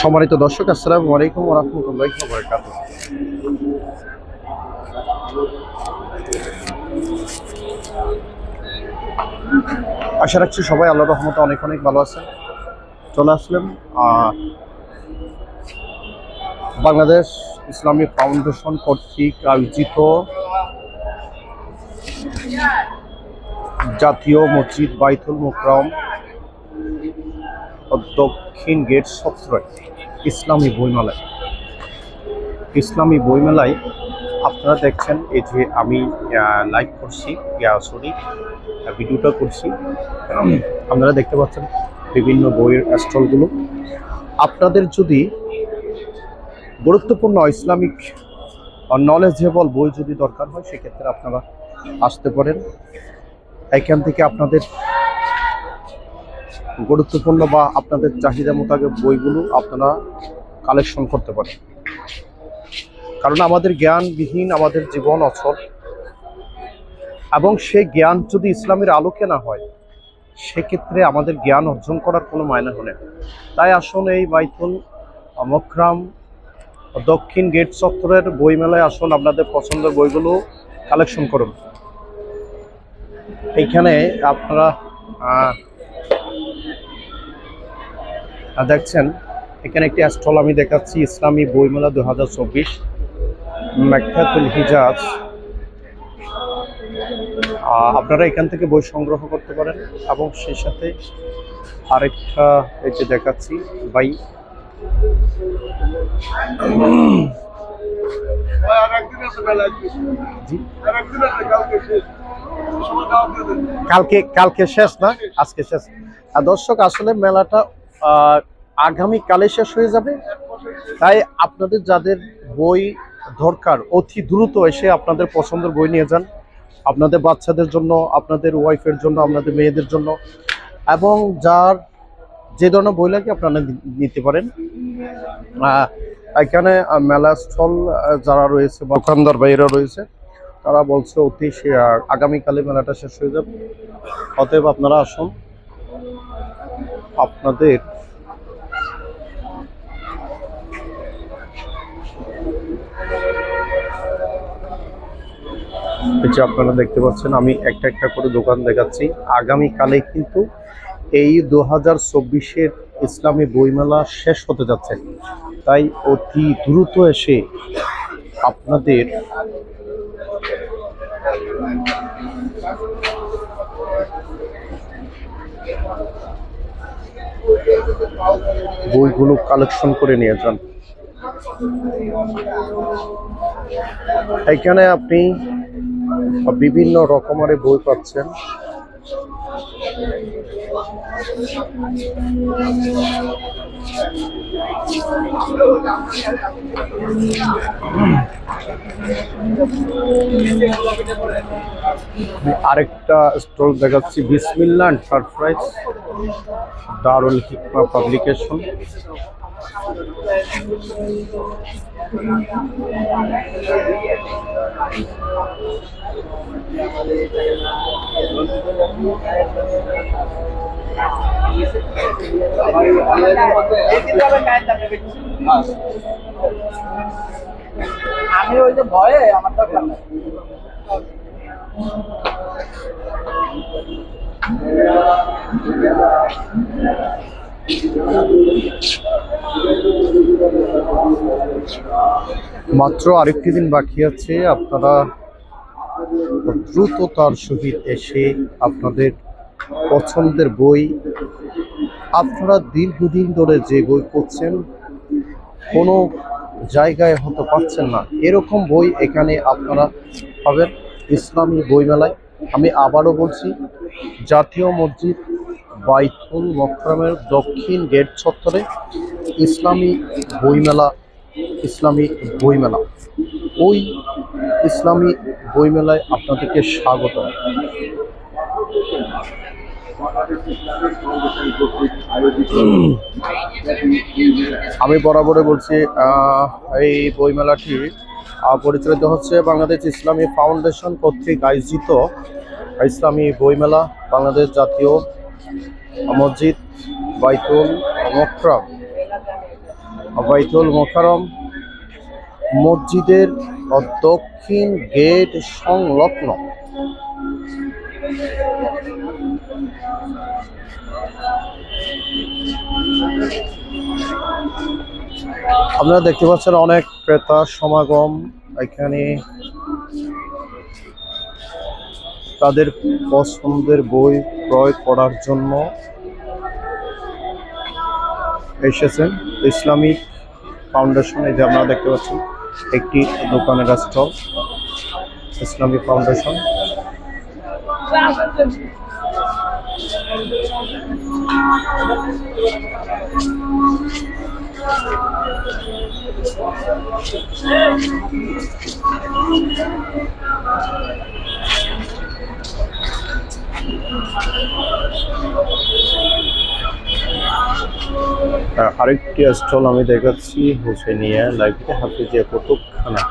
সম্মানিত দর্শক, আসসালামু আলাইকুম রহমতুল্লাহ বরকাত আশা রাখছি সবাই আল্লাহ রহমতে অনেক অনেক ভালো আছেন। চলে আসলাম বাংলাদেশ ইসলামী ফাউন্ডেশন কর্তৃক আয়োজিত জাতীয় মসজিদ বাইতুল মুকরম দক্ষিণ গেট সত্রয়, ইসলামী বইমেলায়। ইসলামী বইমেলায় আপনারা দেখছেন এই যে আমি লাইভ করছি সরি ভিডিওটা করছি। আপনারা দেখতে পাচ্ছেন বিভিন্ন বইয়ের স্টলগুলো। আপনাদের যদি গুরুত্বপূর্ণ ইসলামিক নলেজেবল বই যদি দরকার হয়, সেক্ষেত্রে আপনারা আসতে পারেন। এখান থেকে আপনাদের গুরুত্বপূর্ণ বা আপনাদের চাহিদা মোতাবেক বইগুলো আপনারা কালেকশন করতে পারেন। কারণ আমাদের জ্ঞানবিহীন আমাদের জীবন অচল। এবং সেই জ্ঞান যদি ইসলামের আলোকে না হয়, সেক্ষেত্রে আমাদের জ্ঞান অর্জন করার কোনো মায়না হলে তাই আসুন এই বাইতুল মকরাম দক্ষিণ গেট চত্বরের বইমেলায় আসুন, আপনাদের পছন্দের বইগুলো কালেকশন করুন। এইখানে আপনারা আহ, দেখছেন এখানে একটি স্টল আমি দেখাচ্ছি ইসলামী বইমেলা দু হাজার চব্বিশ মেকাতুল হিজাজ। আপনারা এখান থেকে বই সংগ্রহ করতে পারেন এবং সেই সাথে আরেকটা এই যে দেখাচ্ছি বাই। কালকে কালকে শেষ না আজকে শেষ। আর দর্শক আসলে মেলাটা আগামীকালে শেষ হয়ে যাবে। তাই আপনাদের যাদের বই দরকার, অতি দ্রুত এসে আপনাদের পছন্দের বই নিয়ে যান। আপনাদের বাচ্চাদের জন্য, আপনাদের ওয়াইফের জন্য, আপনাদের মেয়েদের জন্য। এবং যার যে ধরনের বই লাগে আপনারা নিতে পারেন। এখানে মেলা স্থল যারা রয়েছে বা দোকানদার ভাইয়েরা রয়েছে, তারা বলছে অতি আগামীকালে মেলাটা শেষ হয়ে যাবে। অতএব আপনারা আসুন। আপনাদের এই যে আপনারা দেখতে পাচ্ছেন, আমি একটা একটা করে দোকান দেখাচ্ছি। আগামীকালে কিন্তু এই দু হাজার চব্বিশের ইসলামী বইমেলা শেষ হতে যাচ্ছে। তাই অতি দ্রুত এসে আপনাদের বইগুলো কালেকশন করে নিয়ে যান। এখানে আপনি বিভিন্ন রকমের বই পাচ্ছেন। আরেকটা স্টল দেখাচ্ছি বিসমিল্লা এন্টারপ্রাইজ দারুল হিকমা পাবলিকেশন। আমি ওই যে ভয়ে আমার দরকার নাই মাত্র আরেকটি দিন বাকি আছে, আপনারা দ্রুততার সহিত এসে আপনাদের পছন্দের বই, আপনারা দীর্ঘদিন ধরে যে বই করছেন কোনো জায়গায় হয়তো পাচ্ছেন না। এরকম বই এখানে আপনারা পাবেন, ইসলামী বইমেলায়। আমি আবারও বলছি, জাতীয় মসজিদ বাইতুল মকরমের দক্ষিণ গেট চত্বরে ইসলামী বইমেলা ইসলামী বইমেলা। ওই ইসলামী বইমেলায় আপনাদেরকে স্বাগত। আমি বরাবরে বলছি এই বইমেলাটি পরিচালিত হচ্ছে বাংলাদেশ ইসলামী ফাউন্ডেশন কর্তৃক আয়োজিত ইসলামী বইমেলা, বাংলাদেশ জাতীয় মসজিদ বাইতুল মকরম। বাইতুল মোকারম মসজিদের দক্ষিণ গেট সংলগ্ন। আপনারা দেখতে পাচ্ছেন অনেক ক্রেতা সমাগম এখানে। তাদের পছন্দের বই ক্রয় করার জন্য এসেছেন। ইসলামিক ফাউন্ডেশন, এই যে আপনারা দেখতে পাচ্ছেন, একটি দোকানের স্টল, ইসলামিক ফাউন্ডেশন। আর আরেকটি স্টল আমি দেখাচ্ছি হোসেনিয়া লাইব্রেরি হাফিজিয়া কুতুবখানা।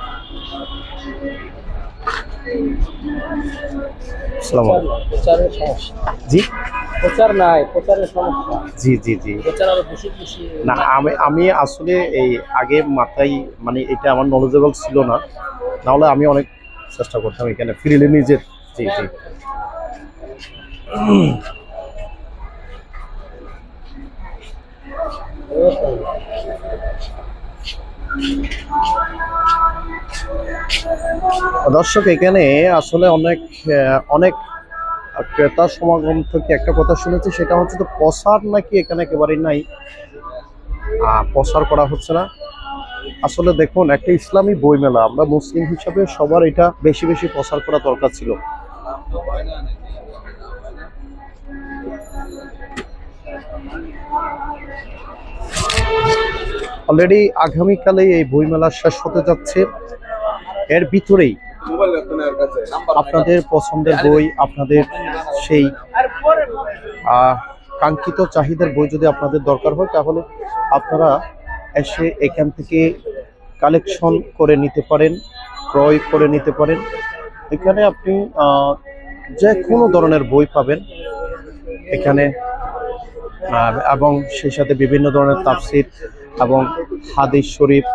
প্রচারের সমস্যা। জি? প্রচার নাই প্রচারের সমস্যা। জি জি জি। প্রচার আরও বেশি বেশি না আমি আমি আসলে এই আগে মাথায় মানে এটা আমার নলেজেবল ছিল না। নাহলে আমি অনেক চেষ্টা করতাম এখানে ফিরিলে নিজের জি জি। দর্শক, এখানে আসলে অনেক অনেক ক্রেতা সমাগম থেকে একটা কথা শুনেছি, সেটা হচ্ছে তো প্রসার নাকি এখানে একেবারেই নাই? প্রসার করা হচ্ছে না। আসলে দেখুন, একটা ইসলামী বইমেলা, আমরা মুসলিম হিসাবে সবার এটা বেশি বেশি প্রসার করা দরকার ছিল। অলরেডি আগামীকালে এই বইমেলা শেষ হতে যাচ্ছে। এর ভিতরেই আপনাদের পছন্দের বই, আপনাদের সেই কাঙ্ক্ষিত চাহিদার বই যদি আপনাদের দরকার হয়, তাহলে আপনারা এসে এখান থেকে কালেকশন করে নিতে পারেন, ক্রয় করে নিতে পারেন। এখানে আপনি যে কোনো ধরনের বই পাবেন। এখানে এবং সেই সাথে বিভিন্ন ধরনের তাফসির এবং হাদিস শরীফ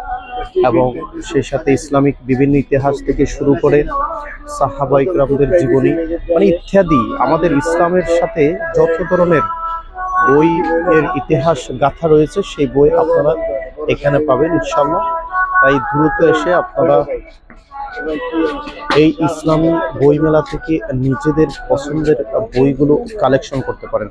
এবং সেই সাথে ইসলামিক বিভিন্ন ইতিহাস থেকে শুরু করে সাহাবা ইকরামদের জীবনী মানে ইত্যাদি। আমাদের ইসলামের সাথে যত ধরনের বই এর ইতিহাস গাথা রয়েছে, সেই বই আপনারা এখানে পাবেন ইনশাল্লাহ তাই দ্রুত এসে আপনারা এই ইসলামী বইমেলা থেকে নিজেদের পছন্দের বইগুলো কালেকশন করতে পারেন।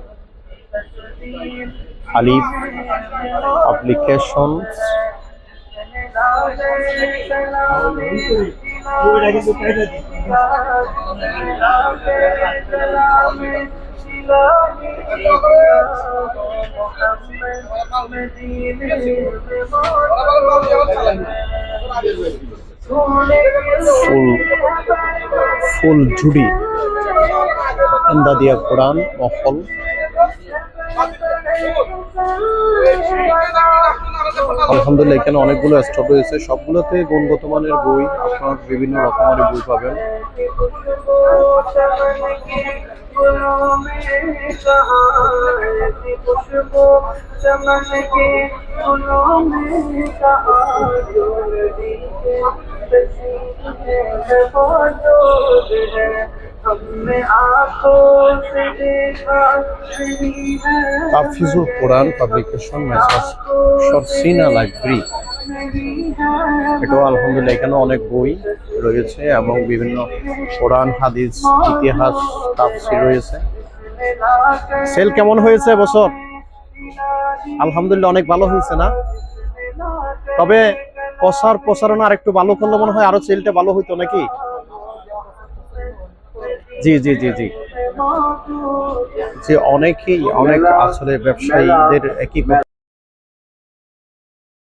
আলিফ অ্যাপ্লিকেশন ফুল ঝুড়ি। দিয়া কোরআন মহল আলহামদুলিল্লাহ এখানে অনেকগুলো স্টক রয়েছে। সবগুলোতে গুণগত মানের বই আপনার বিভিন্ন রকমের বই পাবেন। তাফিজুল কোরআন পাবলিকেশন মেসাজ সরসিনা লাইব্রেরি এটাও আলহামদুলিল্লাহ, এখানে অনেক বই রয়েছে এবং বিভিন্ন কোরআন, হাদিস, ইতিহাস তাফসি রয়েছে। সেল কেমন হয়েছে বছর? আলহামদুলিল্লাহ অনেক ভালো হয়েছে না? তবে প্রসার প্রচারণা আর একটু ভালো করলে মনে হয় আরও সেলটা ভালো হইতো নাকি? জি জি জি জি। যে অনেকেই অনেক আসলে ব্যবসায়ীদের একই